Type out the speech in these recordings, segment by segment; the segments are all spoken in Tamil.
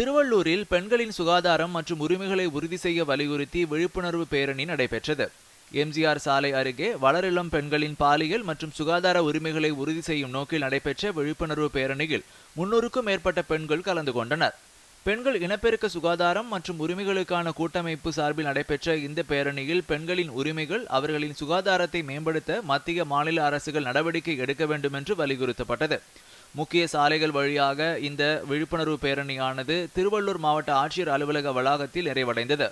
திருவள்ளூரில் பெண்களின் சுகாதாரம் மற்றும் உரிமைகளை உறுதி செய்ய வலியுறுத்தி விழிப்புணர்வு பேரணி நடைபெற்றது. எம்ஜிஆர் சாலை அருகே வளரிளம் பெண்களின் பாலியல் மற்றும் சுகாதார உரிமைகளை உறுதி செய்யும் நோக்கில் நடைபெற்ற விழிப்புணர்வு பேரணியில் முன்னூறுக்கும் மேற்பட்ட பெண்கள் கலந்து கொண்டனர். பெண்கள் இனப்பெருக்க சுகாதாரம் மற்றும் உரிமைகளுக்கான கூட்டமைப்பு சார்பில் நடைபெற்ற இந்த பேரணியில் பெண்களின் உரிமைகள் அவர்களின் சுகாதாரத்தை மேம்படுத்த மத்திய மாநில அரசுகள் நடவடிக்கை எடுக்க வேண்டும் என்று வலியுறுத்தப்பட்டது. முக்கிய சாலைகள் வழியாக இந்த விழிப்புணர்வு பேரணியானது திருவள்ளூர் மாவட்ட ஆட்சியர் அலுவலக வளாகத்தில் நிறைவடைந்தது.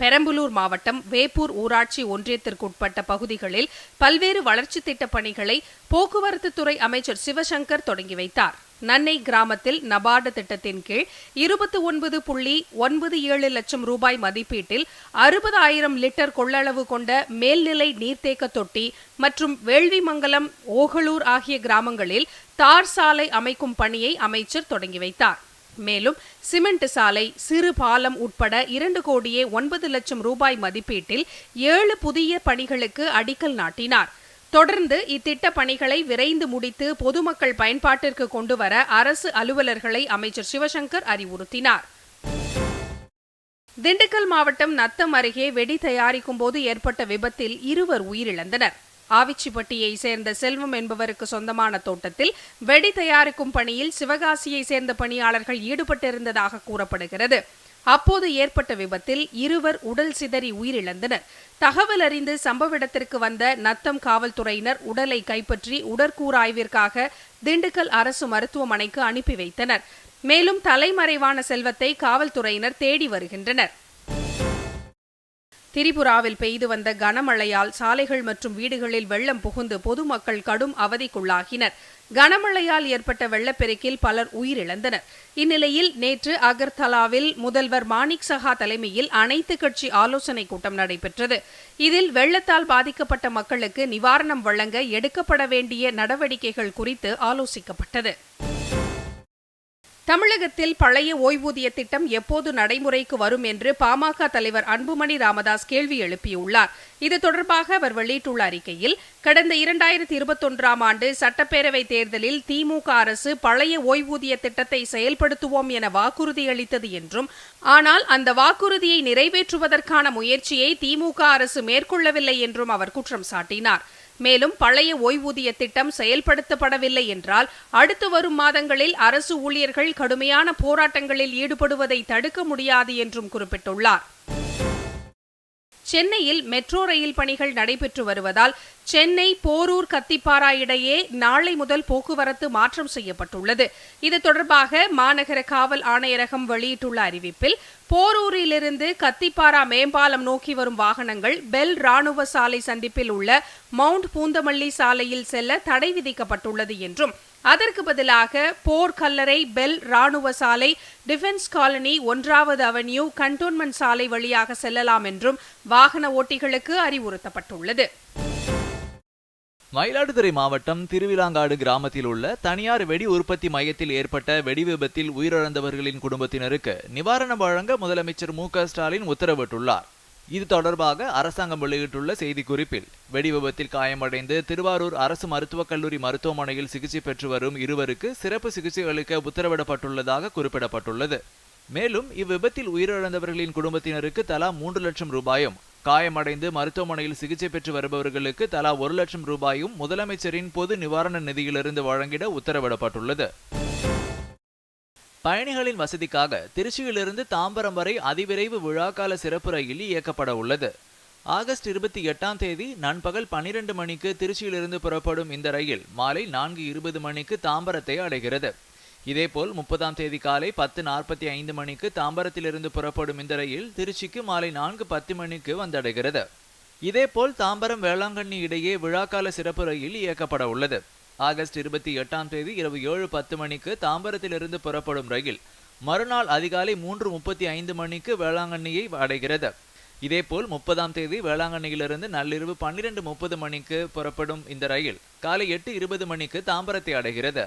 பெரம்பலூர் மாவட்டம் வேப்பூர் ஊராட்சி ஒன்றியத்திற்குட்பட்ட பகுதிகளில் பல்வேறு வளர்ச்சித் திட்டப் பணிகளை போக்குவரத்து துறை அமைச்சர் சிவசங்கர் தொடங்கி வைத்தார். நன்னை கிராமத்தில் நபார்டு திட்டத்தின் கீழ் இருபத்தி ஒன்பது புள்ளி ஒன்பது ஏழு லட்சம் ரூபாய் மதிப்பீட்டில் அறுபதாயிரம் லிட்டர் கொள்ளளவு கொண்ட மேல்நிலை நீர்த்தேக்க தொட்டி மற்றும் வேள்விமங்கலம் ஓகலூர் ஆகிய கிராமங்களில் தார் சாலை அமைக்கும் பணியை அமைச்சர் தொடங்கி வைத்தார். மேலும் சிமெண்ட் சாலை சிறு பாலம் உட்பட இரண்டு கோடியே ஒன்பது லட்சம் ரூபாய் மதிப்பீட்டில் ஏழு புதிய பணிகளுக்கு அடிக்கல் நாட்டினார். தொடர்ந்து இத்திட்ட பணிகளை விரைந்து முடித்து பொதுமக்கள் பயன்பாட்டிற்கு கொண்டுவர அரசு அலுவலர்களை அமைச்சர் சிவசங்கர் அறிவுறுத்தினார். திண்டுக்கல் மாவட்டம் நத்தம் அருகே வெடி தயாரிக்கும் போது ஏற்பட்ட விபத்தில் இருவர் உயிரிழந்தனர். ஆவிச்சிப்பட்டியை சேர்ந்த செல்வம் என்பவருக்கு சொந்தமான தோட்டத்தில் வெடி தயாரிக்கும் பணியில் சிவகாசியை சேர்ந்த பணியாளர்கள் ஈடுபட்டிருந்ததாக கூறப்படுகிறது. அப்போது ஏற்பட்ட விபத்தில் இருவர் உடல் சிதறி உயிரிழந்தனர். தகவல் அறிந்து சம்பவ இடத்திற்கு வந்த நத்தம் காவல்துறையினர் உடலை கைப்பற்றி உடற்கூறாய்விற்காக திண்டுக்கல் அரசு மருத்துவமனைக்கு அனுப்பி வைத்தனர். மேலும் தலைமறைவான செல்வத்தை காவல்துறையினர் தேடி வருகின்றனர். திரிபுராவில் பெய்து வந்த கனமழையால் சாலைகள் மற்றும் வீடுகளில் வெள்ளம் புகுந்து பொதுமக்கள் கடும் அவதிக்குள்ளாகினர். கனமழையால் ஏற்பட்ட வெள்ளப்பெருக்கில் பலர் உயிரிழந்தனர். இந்நிலையில் நேற்று அகர்தலாவில் முதல்வர் மாணிக் சஹா தலைமையில் அனைத்து கட்சி ஆலோசனைக் கூட்டம் நடைபெற்றது. இதில் வெள்ளத்தால் பாதிக்கப்பட்ட மக்களுக்கு நிவாரணம் வழங்க எடுக்கப்பட வேண்டிய நடவடிக்கைகள் குறித்து ஆலோசிக்கப்பட்டது. தமிழகத்தில் பழைய ஓய்வூதிய திட்டம் எப்போது நடைமுறைக்கு வரும் என்று பாமக தலைவர் அன்புமணி ராமதாஸ் கேள்வி எழுப்பியுள்ளார். இது தொடர்பாக அவர் வெளியிட்டுள்ள அறிக்கையில் கடந்த இரண்டாயிரத்தி இருபத்தொன்றாம் ஆண்டு சட்டப்பேரவை தேர்தலில் திமுக அரசு பழைய ஓய்வூதிய திட்டத்தை செயல்படுத்துவோம் என வாக்குறுதி அளித்தது என்றும் ஆனால் அந்த வாக்குறுதியை நிறைவேற்றுவதற்கான முயற்சியை திமுக அரசு மேற்கொள்ளவில்லை என்றும் அவர் குற்றம் சாட்டினார். மேலும் பழைய ஓய்வூதிய திட்டம் செயல்படுத்தப்படவில்லை என்றால் அடுத்து வரும் மாதங்களில் அரசு ஊழியர்கள் கடுமையான போராட்டங்களில் ஈடுபடுவதை தடுக்க முடியாது என்றும் குறிப்பிட்டுள்ளார். சென்னையில் மெட்ரோ ரயில் பணிகள் நடைபெற்று வருவதால் சென்னை போரூர் கத்திப்பாரா இடையே நாளை முதல் போக்குவரத்து மாற்றம் செய்யப்பட்டுள்ளது. இது தொடர்பாக மாநகர காவல் ஆணையரகம் வெளியிட்டுள்ள அறிவிப்பில் போரூரிலிருந்து கத்திப்பாரா மேம்பாலம் நோக்கி வரும் வாகனங்கள் பெல் ராணுவ சாலை சந்திப்பில் உள்ள மவுண்ட் பூந்தமல்லி சாலையில் செல்ல தடை விதிக்கப்பட்டுள்ளது என்றும் அதற்கு பதிலாக போர் கல்லறை பெல் ராணுவ சாலை டிஃபென்ஸ் காலனி ஒன்றாவது அவென்யூ கண்டோன்மெண்ட் சாலை வழியாக செல்லலாம் என்றும் வாகன ஓட்டிகளுக்கு அறிவுறுத்தப்பட்டுள்ளது. மயிலாடுதுறை மாவட்டம் திருவிலாங்காடு கிராமத்தில் உள்ள தனியார் வெடி உற்பத்தி மையத்தில் ஏற்பட்ட வெடி விபத்தில் உயிரிழந்தவர்களின் குடும்பத்தினருக்கு நிவாரணம் வழங்க முதலமைச்சர் மு ஸ்டாலின் உத்தரவிட்டுள்ளார். இது தொடர்பாக அரசாங்கம் வெளியிட்டுள்ள செய்திக்குறிப்பில் வெடி விபத்தில் காயமடைந்து திருவாரூர் அரசு மருத்துவக் கல்லூரி மருத்துவமனையில் சிகிச்சை பெற்று வரும் இருவருக்கு சிறப்பு சிகிச்சை அளிக்க உத்தரவிடப்பட்டுள்ளதாக குறிப்பிடப்பட்டுள்ளது. மேலும் இவ்விபத்தில் உயிரிழந்தவர்களின் குடும்பத்தினருக்கு தலா மூன்று லட்சம் ரூபாயும் காயமடைந்து மருத்துவமனையில் சிகிச்சை பெற்று வருபவர்களுக்கு தலா ஒரு லட்சம் ரூபாயும் முதலமைச்சரின் பொது நிவாரண நிதியிலிருந்து வழங்கிட உத்தரவிடப்பட்டுள்ளது. பயணிகளின் வசதிக்காக திருச்சியிலிருந்து தாம்பரம் வரை அதிவிரைவு விழாக்கால சிறப்பு ரயில் இயக்கப்பட உள்ளது. ஆகஸ்ட் இருபத்தி எட்டாம் தேதி நண்பகல் பனிரெண்டு மணிக்கு திருச்சியிலிருந்து புறப்படும் இந்த ரயில் மாலை நான்கு இருபது மணிக்கு தாம்பரத்தை அடைகிறது. இதேபோல் முப்பதாம் தேதி காலை பத்து நாற்பத்தி ஐந்து மணிக்கு தாம்பரத்திலிருந்து புறப்படும் இந்த ரயில் திருச்சிக்கு மாலை நான்கு பத்து மணிக்கு வந்தடைகிறது. இதேபோல் தாம்பரம் வேளாங்கண்ணி இடையே விழாக்கால சிறப்பு ரயில் இயக்கப்பட உள்ளது. ஆகஸ்ட் இருபத்தி எட்டாம் தேதி இரவு ஏழு பத்து மணிக்கு தாம்பரத்திலிருந்து புறப்படும் ரயில் மறுநாள் அதிகாலை மூன்று முப்பத்தி ஐந்து மணிக்கு வேளாங்கண்ணியை அடைகிறது. இதேபோல் முப்பதாம் தேதி வேளாங்கண்ணியிலிருந்து நள்ளிரவு பன்னிரண்டு முப்பது மணிக்கு புறப்படும் இந்த ரயில் காலை எட்டு இருபது மணிக்கு தாம்பரத்தை அடைகிறது.